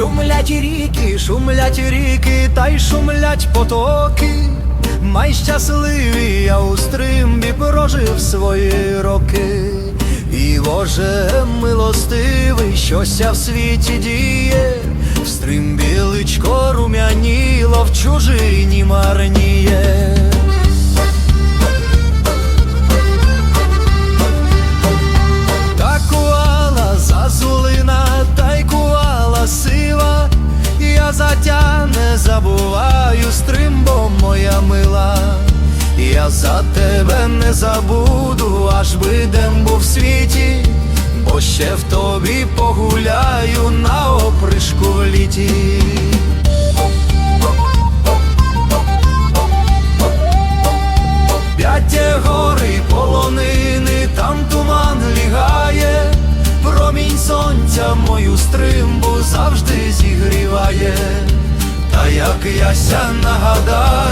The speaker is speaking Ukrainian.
Шумлять ріки, шумлять ріки, та й шумлять потоки. Май щасливі, я у стримбі прожив свої роки. І Боже милостивий, щося в світі діє, в стримбі личко рум'яніло, в чужині марніє. Мила, я за тебе не забуду, аж бидем був в світі, бо ще в тобі погуляю на опришку літі. П'яття гори, полонини, там туман лягає, промінь сонця мою стримбу завжди зігріває, та як яся нагадаю.